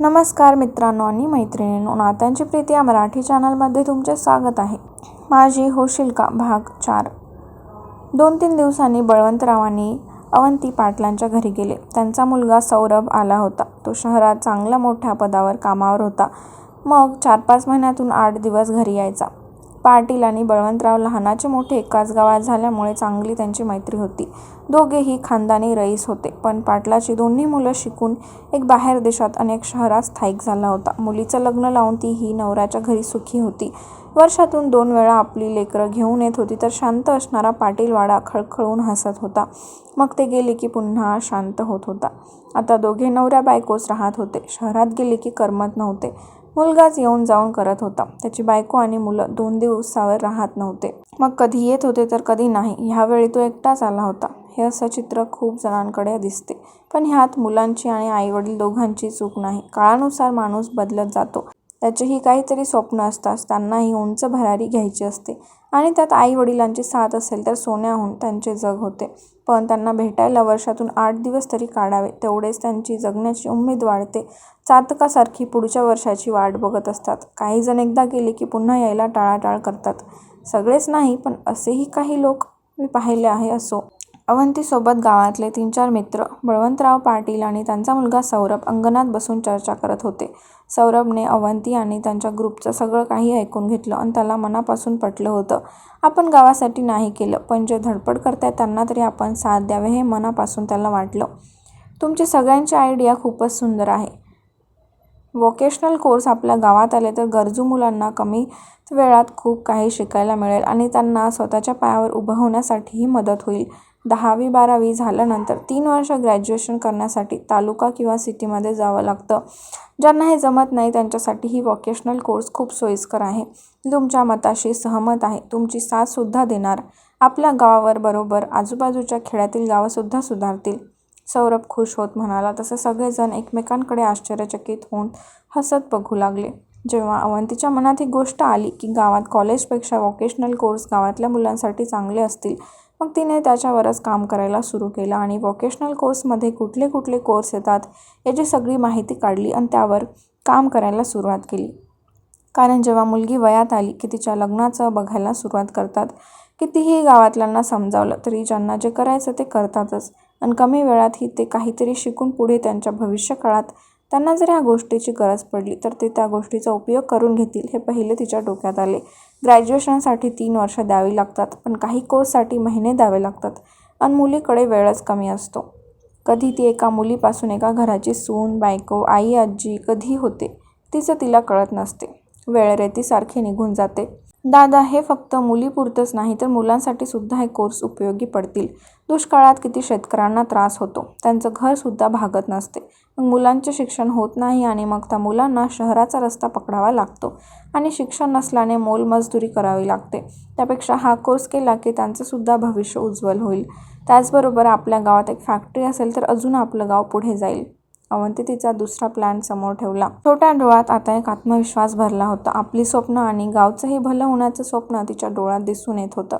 नमस्कार मित्रांनो आणि मैत्रिणींनो नात्यांची प्रीती या मराठी चॅनलमध्ये तुमचे स्वागत आहे. माझी होशील का भाग चार. दोन तीन दिवसांनी बळवंतरावांनी अवंती पाटलांच्या घरी गेले. त्यांचा मुलगा सौरभ आला होता. तो शहरात चांगल्या मोठ्या पदावर कामावर होता. मग चार पाच महिन्यातून आठ दिवस घरी यायचा. पाटील आणि बळवंतराव लहानाचे मोठे एकाच गावात झाल्यामुळे चांगली त्यांची मैत्री होती. दोघेही खानदानी रईस होते. पण पाटलाची दोन्ही मुलं शिकून एक बाहेर देशात अनेक शहरात स्थायिक झाला होता. मुलीचं लग्न लावून ती ही नवऱ्याच्या घरी सुखी होती. वर्षातून दोन वेळा आपली लेकरं घेऊन येत होती तर शांत असणारा पाटीलवाडा खळखळून हसत होता. मग ते गेले की पुन्हा शांत होत होता. आता दोघे नवऱ्या बायकोच राहत होते. शहरात गेले की करमत नव्हते. मुलगाच येऊन जाऊन करत होता. त्याची बायको आणि मुलं दोन दिवसावर राहत नव्हते. मग कधी येत होते तर कधी नाही. ह्यावेळी तो एकटाच आला होता. हे असं चित्र खूप जणांकडे दिसते. पण ह्यात मुलांची आणि आईवडील दोघांची चूक नाही. काळानुसार माणूस बदलत जातो. त्याचेही काहीतरी स्वप्न असतात. त्यांनाही उंच भरारी घ्यायची असते. आणि त्यात आई वडिलांची साथ असेल तर सोन्याहून त्यांचे जग होते. पण त्यांना भेटायला वर्षातून आठ दिवस तरी काढावे. तेवढेच त्यांची जगण्याची उमेद वाढते. चातकासारखी पुढच्या वर्षाची वाट बघत असतात. काही जण एकदा गेले की पुन्हा यायला टाळाटाळ करतात. सगळेच नाही पण असेही काही लोक मी पाहिले आहे असो. अवंतीसोबत गावातले तीन चार मित्र बळवंतराव पाटील आणि त्यांचा मुलगा सौरभ अंगणात बसून चर्चा करत होते. सौरभने अवंती आणि त्यांच्या ग्रुपचं सगळं काही ऐकून घेतलं आणि त्याला मनापासून पटलं होतं. आपण गावासाठी नाही केलं पण जे धडपड करतायत त्यांना तरी आपण साथ द्यावे हे मनापासून त्याला वाटलं. तुमची सगळ्यांची आयडिया खूपच सुंदर आहे. वोकेशनल कोर्स आपल्या गावात आले तर गरजू मुलांना कमी वेळात खूप काही शिकायला मिळेल आणि त्यांना स्वतःच्या पायावर उभं होण्यासाठीही मदत होईल. दहावी बारावी झाल्यानंतर तीन वर्ष ग्रॅज्युएशन करण्यासाठी तालुका किंवा सिटीमध्ये जावं लागतं. ज्यांना हे जमत नाही त्यांच्यासाठी ही वोकेशनल कोर्स खूप सोयीस्कर आहे. तुमच्या मताशी सहमत आहे. तुमची साथसुद्धा देणार. आपल्या गावावर बरोबर आजूबाजूच्या खेड्यातील गावंसुद्धा सुधारतील. सौरभ खुश होत म्हणाला तसे सगळेजण एकमेकांकडे आश्चर्यचकित होऊन हसत बघू लागले. जेव्हा अवंतीच्या मनात ही गोष्ट आली की गावात कॉलेजपेक्षा वोकेशनल कोर्स गावातल्या मुलांसाठी चांगले असतील मग तिने त्याच्यावरच काम करायला सुरू केलं आणि वोकेशनल कोर्समध्ये कुठले कुठले कोर्स येतात याची सगळी माहिती काढली आणि त्यावर काम करायला सुरुवात केली. कारण जेव्हा मुलगी वयात आली की तिच्या लग्नाचं बघायला सुरुवात करतात कितीही गावातल्यांना समजावलं तरी ज्यांना जे करायचं ते करतातच. आणि कमी वेळातही ते काहीतरी शिकून पुढे त्यांच्या भविष्यकाळात त्यांना जर ह्या गोष्टीची गरज पडली तर ते त्या गोष्टीचा उपयोग करून घेतील हे पहिले तिच्या डोक्यात आले. ग्रॅज्युएशनसाठी तीन वर्ष द्यावी लागतात पण काही कोर्ससाठी महिने द्यावे लागतात आणि मुलीकडे वेळच कमी असतो. कधी ती एका मुलीपासून एका घराची सून बायको आई आजी कधी होते तिचं तिला कळत नसते. वेळ रेतीसारखी निघून जाते. दादा हे फक्त मुलीपुरतंच नाही तर मुलांसाठी सुद्धा हे कोर्स उपयोगी पडतील. दुष्काळात किती शेतकऱ्यांना त्रास होतो? त्यांचं घरसुद्धा भागत नसते. मग मुलांचे शिक्षण होत नाही आणि मग त्या मुलांना शहराचा रस्ता पकडावा लागतो आणि शिक्षण नसल्याने मोलमजुरी करावी लागते. त्यापेक्षा हा कोर्स केला की त्यांचंसुद्धा भविष्य उज्ज्वल होईल. त्याचबरोबर आपल्या गावात एक फॅक्टरी असेल तर अजून आपलं गाव पुढे जाईल. अवंती तिचा दुसरा प्लॅन समोर ठेवला. छोट्या डोळ्यात आता एक आत्मविश्वास भरला होता. आपली स्वप्न आणि गावचंही भलं होण्याचं स्वप्न तिच्या डोळ्यात दिसून येत होतं.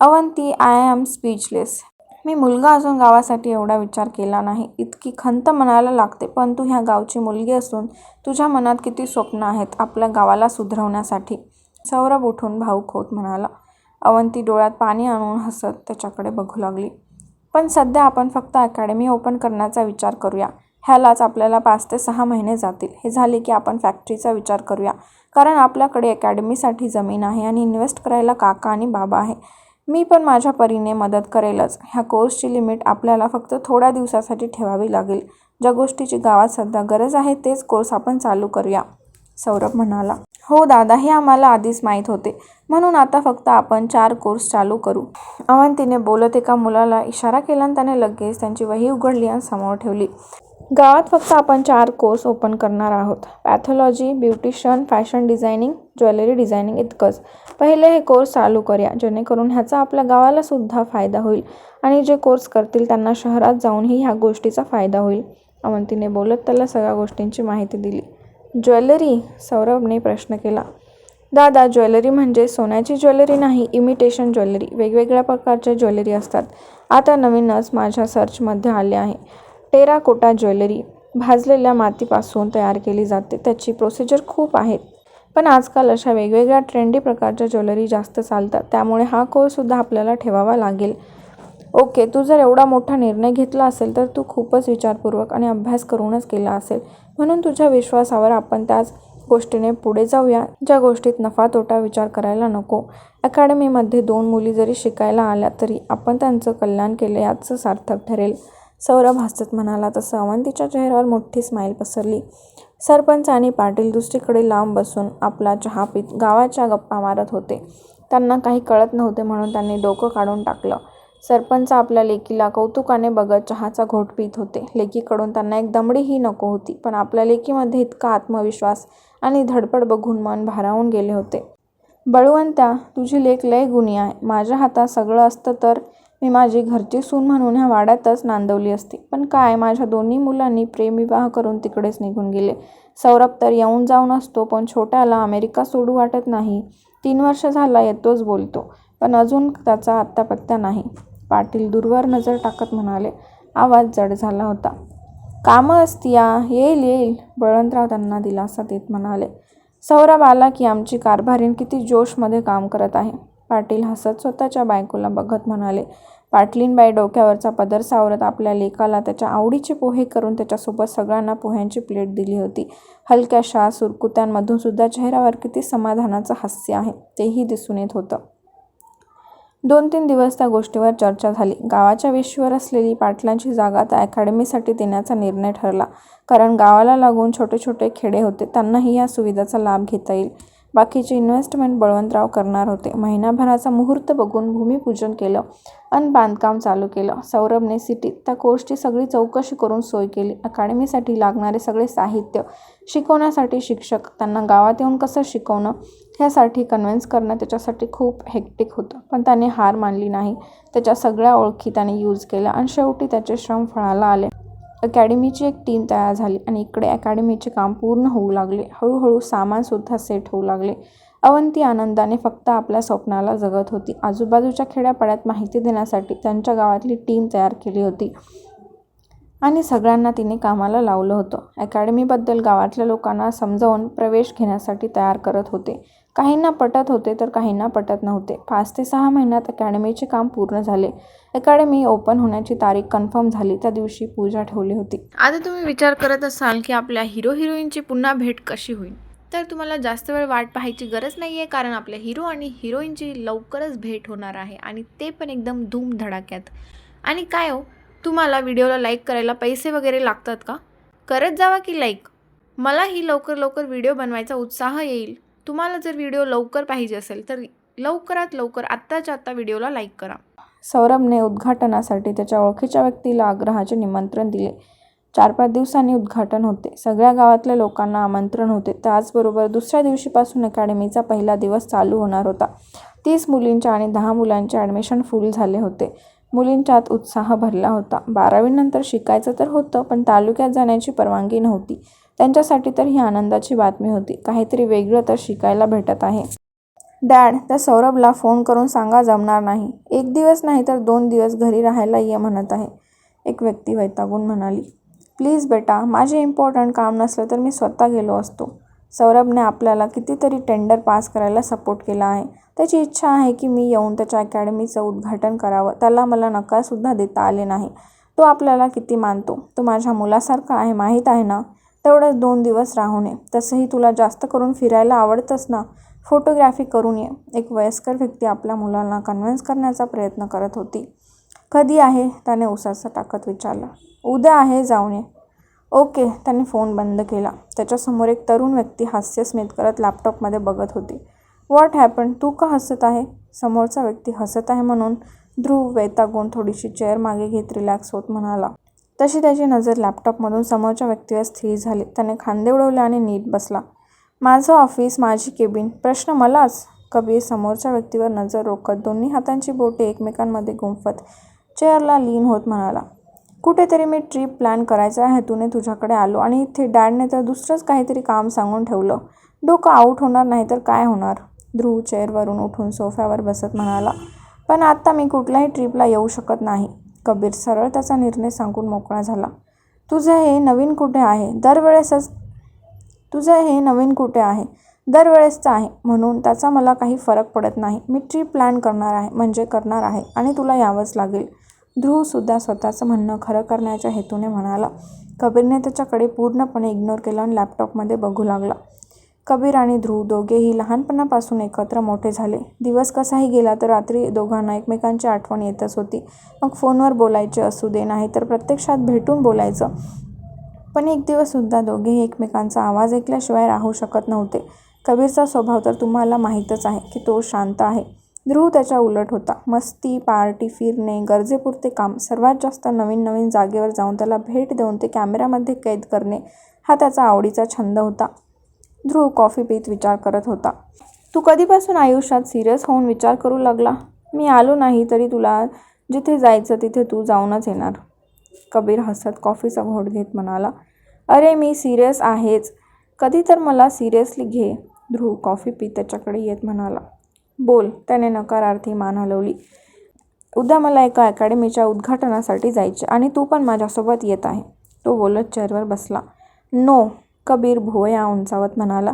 अवंती आय एम स्पीचलेस मी मुलगा असून गावासाठी एवढा विचार केला नाही. इतकी खंत मनाला लागते पण तू ह्या गावची मुलगी असून तुझ्या मनात किती स्वप्न आहेत आपल्या गावाला सुधरवण्यासाठी? सौरभ उठून भाऊक होत म्हणाला. अवंती डोळ्यात पाणी आणून हसत त्याच्याकडे बघू लागली. पण सध्या आपण फक्त अकॅडमी ओपन करण्याचा विचार करूया. ह्यालाच आपल्याला पाच ते सहा महिने जातील. हे झाले की आपण फॅक्टरीचा विचार करूया. कारण आपल्याकडे अकॅडमीसाठी जमीन आहे आणि इन्व्हेस्ट करायला काका आणि बाबा आहे. मी पण माझ्या परीने मदत करेलच. ह्या कोर्सची लिमिट आपल्याला फक्त थोड्या दिवसासाठी ठेवावी लागेल. ज्या गोष्टीची गावात सध्या गरज आहे तेच कोर्स आपण चालू करूया. सौरभ म्हणाला. हो दादा हे आम्हाला आधीच माहीत होते. म्हणून आता फक्त आपण चार कोर्स चालू करू. अवंतीने बोलत एका मुलाला इशारा केला आणि त्याने लगेच त्यांची वही उघडली आणि समोर ठेवली. गावात फक्त आपण चार कोर्स ओपन करणार आहोत. Pathology beautician fashion designing jewellery designing इतकंच. पहिले हे कोर्स चालू करूया जेणेकरून ह्याचा आपल्या गावाला सुद्धा फायदा होईल आणि जे कोर्स करतील त्यांना शहरात जाऊनही ह्या गोष्टीचा फायदा होईल. अवंतीने बोलत त्याला सगळ्या गोष्टींची माहिती दिली. ज्वेलरी? सौरभने प्रश्न केला. दादा ज्वेलरी म्हणजे सोन्याची ज्वेलरी नाही इमिटेशन ज्वेलरी. वेगवेगळ्या प्रकारच्या ज्वेलरी असतात. आता नवीनच माझ्या सर्चमध्ये आले आहे. Terracotta jewellery. भाजलेल्या मातीपासून तयार केली जाते. त्याची प्रोसिजर खूप आहेत. पण आजकाल अशा वेगवेगळ्या ट्रेंडी प्रकारच्या ज्वेलरी जास्त चालतात. त्यामुळे हा कोर्ससुद्धा आपल्याला ठेवावा लागेल. ओके तू जर एवढा मोठा निर्णय घेतला असेल तर तू खूपच विचारपूर्वक आणि अभ्यास करूनच केला असेल. म्हणून तुझ्या विश्वासावर आपण त्याच गोष्टीने पुढे जाऊया. ज्या गोष्टीत नफा तोटा विचार करायला नको. अकॅडमीमध्ये दोन मुली जरी शिकायला आल्या तरी आपण त्यांचं कल्याण केलं याचं सार्थक ठरेल. सौरभ हसत म्हणाला तसं अवंतीच्या चेहऱ्यावर मोठी स्माईल पसरली. सरपंच आणि पाटील दुसरीकडे लांब बसून आपला चहा पीत गावाच्या गप्पा मारत होते. त्यांना काही कळत नव्हते म्हणून त्यांनी डोकं काढून टाकलं. सरपंच आपल्या लेकीला कौतुकाने बघत चहाचा घोट पित होते. लेकीकडून त्यांना एक दमडीही नको होती पण आपल्या लेकीमध्ये इतका आत्मविश्वास आणि धडपड बघून मन भारावून गेले होते. बळवंत्या तुझी लेक लय गुणी आहे. माझ्या हातात सगळं असतं तर मी माझी घरची सून म्हणून ह्या वाड्यातच नांदवली असती. पण काय माझ्या दोन्ही मुलांनी प्रेमविवाह करून तिकडेच निघून गेले. सौरभ तर येऊन जाऊन असतो पण छोट्याला अमेरिका सोडू वाटत नाही. तीन वर्ष झाला येतोच बोलतो पण अजून त्याचा आत्तापत्ता नाही. पाटील दूरवर नजर टाकत म्हणाले आवाज जड झाला होता. कामं असतीया येईल येईल बळवंतराव त्यांना दिलासा देत म्हणाले. सौरभ आला की आमची कारभारीन किती जोशमध्ये काम करत आहे. पाटील हसत स्वतःच्या बायकोला बघत म्हणाले पाटलीनबाई डोक्यावरचा पदर सावरत आपल्या लेकाला त्याच्या आवडीचे पोहे करून त्याच्यासोबत सगळ्यांना पोह्यांची प्लेट दिली होती. हलक्याशा सुरकुत्यांमधून सुद्धा चेहऱ्यावर किती समाधानाचं हास्य आहे तेही दिसून येत होतं. दोन तीन दिवस त्या गोष्टीवर चर्चा झाली. गावाच्या वेशीवर असलेली पाटलांची जागा त्या अकॅडमीसाठी देण्याचा निर्णय ठरला. कारण गावाला लागून छोटे छोटे खेडे होते त्यांनाही या सुविधेचा लाभ घेता येईल. बाकीचे इन्व्हेस्टमेंट बळवंतराव करणार होते. महिनाभराचा मुहूर्त बघून भूमिपूजन केलं आणि बांधकाम चालू केलं. सौरभने सिटीत त्या कोर्सची सगळी चौकशी करून सोय केली. अकॅडमीसाठी लागणारे सगळे साहित्य शिकवण्यासाठी शिक्षक त्यांना गावात येऊन कसं शिकवणं ह्यासाठी कन्व्हिन्स करणं त्याच्यासाठी खूप हेक्टिक होतं. पण त्याने हार मानली नाही. त्याच्या सगळ्या ओळखी त्याने यूज केल्या आणि शेवटी त्याचे श्रम फळाला आले. अकॅडमीची एक टीम तयार झाली आणि इकडे अकॅडमीचे काम पूर्ण होऊ लागले. हळूहळू सामानसुद्धा सेट होऊ लागले. अवंती आनंदाने फक्त आपल्या स्वप्नाला जगत होती. आजूबाजूच्या खेड्यापाड्यात माहिती देण्यासाठी त्यांच्या गावातली टीम तयार केली होती. आणि सगळ्यांना तिने कामाला लावलं होतं. अकॅडमीबद्दल गावातल्या लोकांना समजावून प्रवेश घेण्यासाठी तयार करत होते. काहींना पटत होते तर काहींना पटत नव्हते. पाच ते सहा महिन्यात अकॅडमीचे काम पूर्ण झाले. अकॅडमी ओपन होण्याची तारीख कन्फर्म झाली. त्या दिवशी पूजा ठेवली होती. आता तुम्ही विचार करत असाल की आपल्या हिरो हिरोईनची पुन्हा भेट कशी होईल? तर तुम्हाला जास्त वेळ वाट पाहायची गरज नाही आहे कारण आपल्या हिरो आणि हिरोईनची लवकरच भेट होणार आहे आणि ते पण एकदम धूम धडाक्यात आणि काय हो? तुम्हाला व्हिडिओला लाईक करायला पैसे वगैरे लागतात का? करत जावा की लाईक? मलाही लवकर लवकर व्हिडिओ बनवायचा उत्साह येईल. तुम्हाला जर व्हिडिओ लवकर पाहिजे असेल तर लवकरात लवकर आत्ताच्या आत्ता व्हिडिओला लाईक करा. सौरभने उद्घाटनासाठी त्याच्या ओळखीच्या व्यक्तीला आग्रहाचे निमंत्रण दिले. चार पाच दिवसांनी उद्घाटन होते. सगळ्या गावातल्या लोकांना आमंत्रण होते. त्याचबरोबर दुसऱ्या दिवशीपासून अकॅडमीचा पहिला दिवस चालू होणार होता. तीस मुलींच्या आणि दहा मुलांचे ॲडमिशन फुल झाले होते. मुलींच्यात उत्साह भरला होता. बारावीनंतर शिकायचं तर होतं पण तालुक्यात जाण्याची परवानगी नव्हती. त्यांच्यासाठी तर ही आनंदाची बातमी होती. काहीतरी वेगळं तर शिकायला भेटत आहे. डॅड त्या सौरभला फोन करून सांगा जमणार नाही. एक दिवस नाही तर दोन दिवस घरी राहायला ये म्हणत आहे. एक व्यक्ती वैतागून म्हणाली. प्लीज बेटा माझे इम्पॉर्टंट काम नसलं तर मी स्वतः गेलो असतो. सौरभने आपल्याला कितीतरी टेंडर पास करायला सपोर्ट केला आहे. त्याची इच्छा आहे की मी येऊन त्याच्या अकॅडमीचं उद्घाटन करावं. त्याला मला नकारसुद्धा देता आले नाही. तो आपल्याला किती मानतो? तो माझ्या मुलासारखा आहे माहीत आहे ना? तेवढंच दोन दिवस राहू नये तसंही तुला जास्त करून फिरायला आवडतंच ना? फोटोग्राफी करून ये. एक वयस्कर व्यक्ती आपल्या मुलांना कन्व्हिन्स करण्याचा प्रयत्न करत होती. कधी आहे? त्याने उसाचा टाकत विचारला. उद्या आहे जाऊन ये. ओके त्यांनी फोन बंद केला. त्याच्यासमोर एक तरुण व्यक्ती हास्य स्मित करत लॅपटॉपमध्ये बघत होती. व्हॉट हॅपन तू का हसत आहे? समोरचा व्यक्ती हसत आहे म्हणून ध्रुव वैतागून थोडीशी चेअर मागे घेत रिलॅक्स होत म्हणाला. तशी त्याची नजर लॅपटॉपमधून समोरच्या व्यक्तीवर स्थिर झाली. त्याने खांदे उडवले आणि नीट बसला. माझं ऑफिस माझी केबिन प्रश्न मलाच? कबीर समोरच्या व्यक्तीवर नजर रोखत दोन्ही हातांची बोटे एकमेकांमध्ये गुंफत. चेअरला लीन होत म्हणाला. कुठेतरी मी ट्रिप प्लॅन करायचा हेतूने तुझ्याकडे आलो आणि इथे डॅडने तर दुसरंच काहीतरी काम सांगून ठेवलं. डोकं आऊट होणार नाही तर काय होणार? ध्रुव चेअरवरून उठून सोफ्यावर बसत म्हणाला पण आत्ता मी कुठल्याही ट्रिपला येऊ शकत नाही. कबीर सरळ त्याचा निर्णय सांगून मोकळा झाला. तुझं हे नवीन कुठे आहे? दरवेळेसच तुझं हे नवीन कुठे आहे? दरवेळेसचं आहे. म्हणून त्याचा मला काही फरक पडत नाही. मी ट्रिप प्लॅन करणार आहे म्हणजे करणार आहे आणि तुला यावंच लागेल. ध्रुवसुद्धा स्वतःचं म्हणणं खरं करण्याच्या हेतूने म्हणाला. कबीरने त्याच्याकडे पूर्णपणे इग्नोर केलं आणि लॅपटॉपमध्ये बघू लागला. कबीर आणि ध्रुव दोघेही लहानपणापासून एकत्र मोठे झाले. दिवस कसाही गेला तर रात्री दोघांना एकमेकांची आठवण येतच होती. मग फोनवर बोलायचे असू दे नाही तर प्रत्यक्षात भेटून बोलायचं. पण एक दिवससुद्धा दोघेही एकमेकांचा आवाज ऐकल्याशिवाय राहू शकत नव्हते. कबीरचा स्वभाव तर तुम्हाला माहीतच आहे की तो शांत आहे. ध्रुव त्याच्या उलट होता. मस्ती पार्टी फिरणे गरजेपुरते काम सर्वात जास्त नवीन नवीन जागेवर जाऊन त्याला भेट देऊन ते कॅमेऱ्यामध्ये कैद करणे हा त्याचा आवडीचा छंद होता. ध्रुव कॉफी पीत विचार करत होता. तू कधीपासून आयुष्यात सिरियस होऊन विचार करू लागला? मी आलो नाही तरी तुला जिथे जायचं तिथे तू जाऊनच येणार. कबीर हसत कॉफीचा घोट घेत म्हणाला अरे मी सिरियस आहेच. कधी तर मला सिरियसली घे. ध्रुव कॉफी पीत त्याच्याकडे येत म्हणाला बोल त्याने नकारार्थी मान हलवली. उद्या मला एका अकॅडमीच्या उद्घाटनासाठी जायचे आणि तू पण माझ्यासोबत येत आहे. तो बोलत चेअरवर बसला. नो कबीर भुवया उंचावत म्हणाला.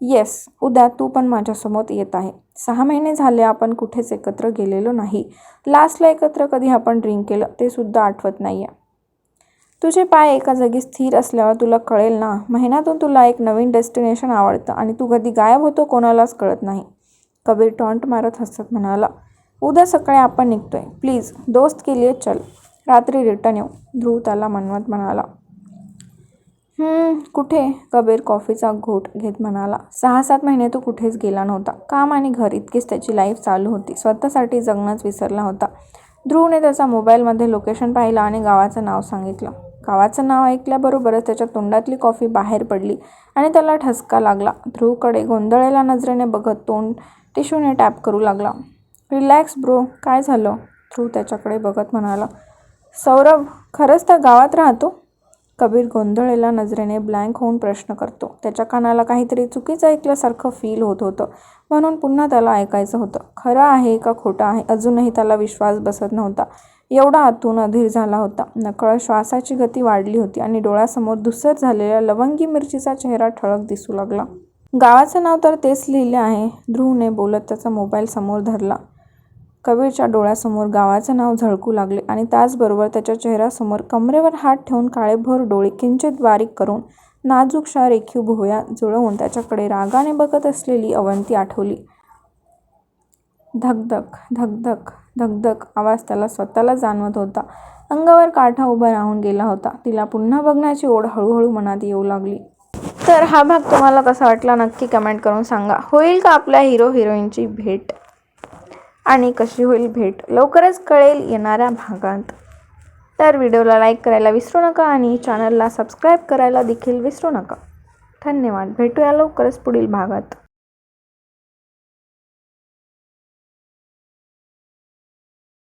येस उद्या तू पण माझ्यासोबत येत आहे. सहा महिने झाले आपण कुठेच एकत्र गेलेलो नाही. लास्टला एकत्र कधी आपण ड्रिंक केलं ते सुद्धा आठवत नाही आहे तुझे पाय एका जागी स्थिर असल्यावर तुला कळेल ना. महिन्यातून तुला एक नवीन डेस्टिनेशन आवडतं आणि तू कधी गायब होतो कोणालाच कळत नाही. कबीर टॉन्ट मारत हसत म्हणाला उद्या सकाळी आपण निघतोय. प्लीज दोस्त के लिए चल. रात्री रिटर्न येऊ. ध्रुव त्याला मनवत म्हणाला. कुठे? कबीर कॉफीचा घोट घेत म्हणाला. सहा सात महिने तो कुठेच गेला नव्हता. काम आणि घर इतकीच त्याची लाईफ चालू होती. स्वतःसाठी जगणंच विसरला होता. ध्रुवने त्याचा मोबाईलमध्ये लोकेशन पाहिलं आणि गावाचं नाव सांगितलं. गावाचं नाव ऐकल्याबरोबरच त्याच्या तोंडातली कॉफी बाहेर पडली आणि त्याला ठसका लागला. ध्रुवकडे गोंधळेला नजरेने बघत तोंड टिशूने टॅप करू लागला. रिलॅक्स ब्रो काय झालं ध्रुव त्याच्याकडे बघत म्हणाला. सौरभ खरंच त्या गावात राहतो कबीर गोंधळेला नजरेने ब्लँक होऊन प्रश्न करतो. त्याच्या कानाला काहीतरी चुकीचं ऐकल्यासारखं फील होत होतं. म्हणून पुन्हा त्याला ऐकायचं होतं. खरं आहे का खोटं आहे अजूनही त्याला विश्वास बसत नव्हता. एवढा आतून अधीर झाला होता. नकळत श्वासाची गती वाढली होती आणि डोळ्यासमोर धुसर झालेल्या लवंगी मिरचीचा चेहरा ठळक दिसू लागला. गावाचं नाव तर तेच लिहिले आहे. ध्रुवने बोलत त्याचा मोबाईल समोर धरला. कबीरच्या डोळ्यासमोर गावाचं नाव झळकू लागले आणि त्याचबरोबर त्याच्या चेहऱ्यासमोर कमरेवर हात ठेवून काळेभोर डोळे किंचित बारीक करून नाजूकशा रेखीव भुवया जुळवून त्याच्याकडे रागाने बघत असलेली अवंती आठवली. धकधक धकधक धकधक आवाज त्याला स्वतःला जाणवत होता. अंगावर काठा उभा राहून गेला होता. तिला पुन्हा बघण्याची ओढ हळूहळू मनात येऊ लागली. तर हा भाग तुम्हाला कसा वाटला नक्की कमेंट करून सांगा. होईल का आपल्या हिरो हिरोईनची भेट? आणि कशी होईल भेट? लवकरच कळेल येणाऱ्या भागात. तर व्हिडिओला लाईक करायला विसरू नका आणि चॅनलला सबस्क्राईब करायला देखील विसरू नका. धन्यवाद. भेटूया लवकरच पुढील भागात.